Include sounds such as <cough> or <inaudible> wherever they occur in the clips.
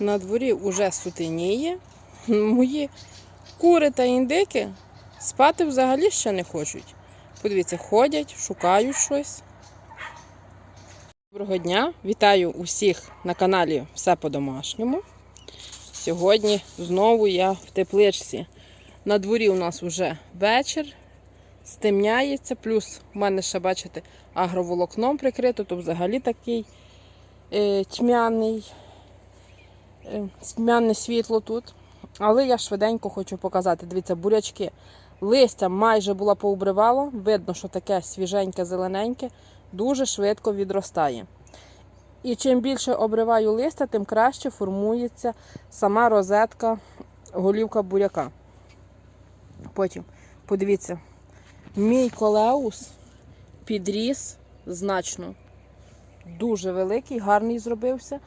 На дворі вже сутеніє. Мої кури та індики спати взагалі ще не хочуть. Подивіться, ходять, шукають щось. Доброго дня! Вітаю усіх на каналі Все по-домашньому. Сьогодні знову я в тепличці. На дворі у нас вже вечір, стемняється, плюс в мене ще, бачите, агроволокном прикрито, то взагалі такий е, тьмяний, тьмяне світло тут. Але я швиденько хочу показати. Дивіться, бурячки. Листя майже була поубривала. Видно, що таке свіженьке, зелененьке, дуже швидко відростає. І чим більше обриваю листя, тим краще формується сама розетка, голівка буряка. Потім, подивіться, мій колеус підріс значно. Дуже великий, гарний зробився.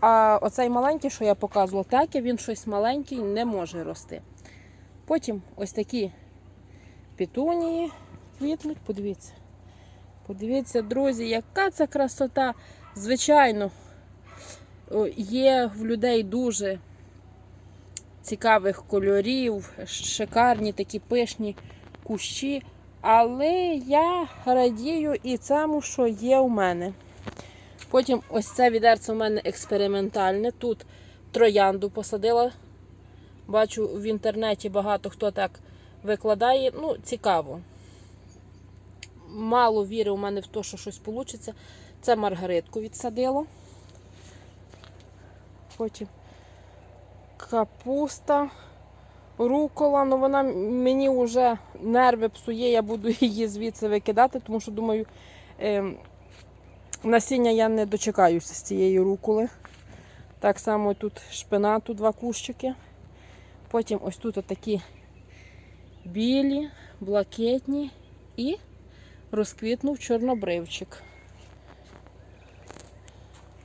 А оцей маленький, що я показувала, так він щось маленький не може рости. Потім ось такі петунії квітнуть. Подивіться. Подивіться, друзі, яка це красота. Звичайно, є в людей дуже цікавих кольорів, шикарні такі пишні кущі. Але я радію і цьому, що є у мене. Потім ось це відерце у мене експериментальне. Тут троянду посадила. Бачу в інтернеті багато хто так викладає. Ну, цікаво. Мало віри у мене в те, що щось вийде. Це маргаритку відсадила. Потім капуста, рукола. Ну вона мені вже нерви псує, я буду <laughs> її звідси викидати, тому що думаю. Насіння я не дочекаюся з цієї руколи. Так само тут шпинату, два кущики. Потім ось тут такі білі, блакитні і розквітнув чорнобривчик.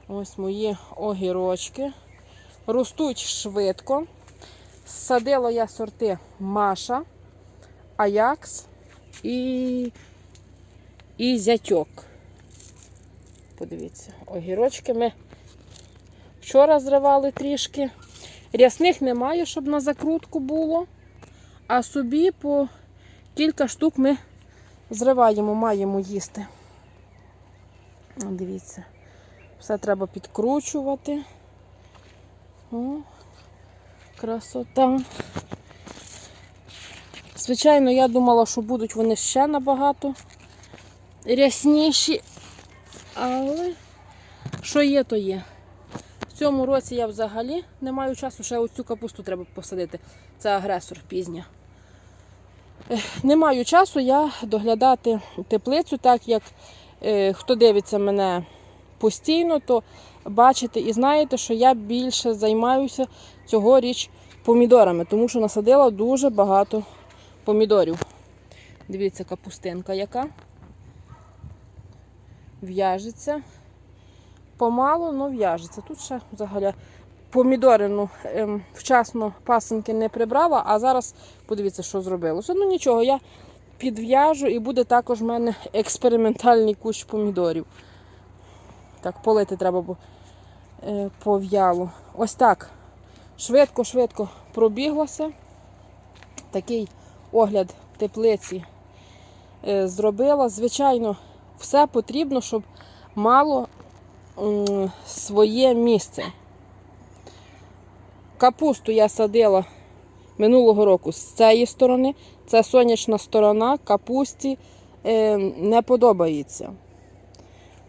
Ось мої огірочки. Ростуть швидко. Садила я сорти Маша, Аякс і, і зятьок. Подивіться, огірочки ми вчора зривали трішки. Рясних немає, щоб на закрутку було. А собі по кілька штук ми зриваємо, маємо їсти. Дивіться, все треба підкручувати. О, красота. Звичайно, я думала, що будуть вони ще набагато рясніші. Але що є, то є. В цьому році я взагалі не маю часу, ще оцю капусту треба посадити. Це агресор пізня. Не маю часу я доглядати теплицю, так як е, хто дивиться мене постійно, то бачите і знаєте, що я більше займаюся цьогоріч помідорами, тому що насадила дуже багато помідорів. Дивіться, капустинка яка в'яжеться. Помалу, але в'яжеться. Тут ще взагалі помідори ну, ем, вчасно пасенки не прибрала, а зараз подивіться, що зробилося. Ну нічого, я підв'яжу і буде також в мене експериментальний кущ помідорів. Так, полити треба бо е, пов'яло. Ось так. Швидко-швидко пробіглося. Такий огляд теплиці е, зробила. Звичайно, все потрібно, щоб мало своє місце. Капусту я садила минулого року з цієї сторони. Це сонячна сторона, капусті е, не подобається.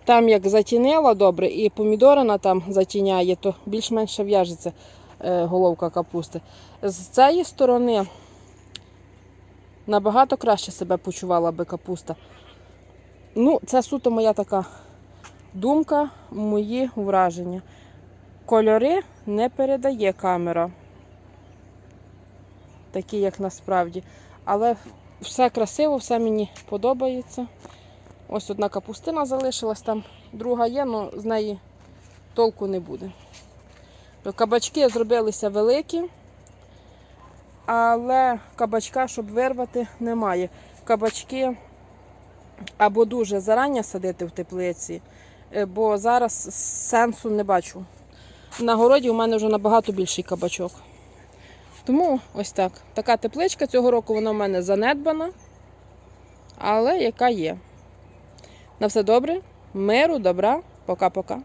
Там як затінила добре, і помідорина там затіняє, то більш-менше в'яжеться е, головка капусти. З цієї сторони набагато краще себе почувала би капуста. Ну, це суто моя така думка, мої враження. Кольори не передає камера. Такі, як насправді. Але все красиво, все мені подобається. Ось одна капустина залишилась там, друга є, але з неї толку не буде. Кабачки зробилися великі, але кабачка, щоб вирвати, немає. Кабачки або дуже зарані садити в теплиці, е, бо зараз сенсу не бачу. на городі у мене вже набагато більший кабачок. Тому ось так. Така тепличка цього року вона в мене занедбана, але яка є. На все добре, миру, добра, пока-пока.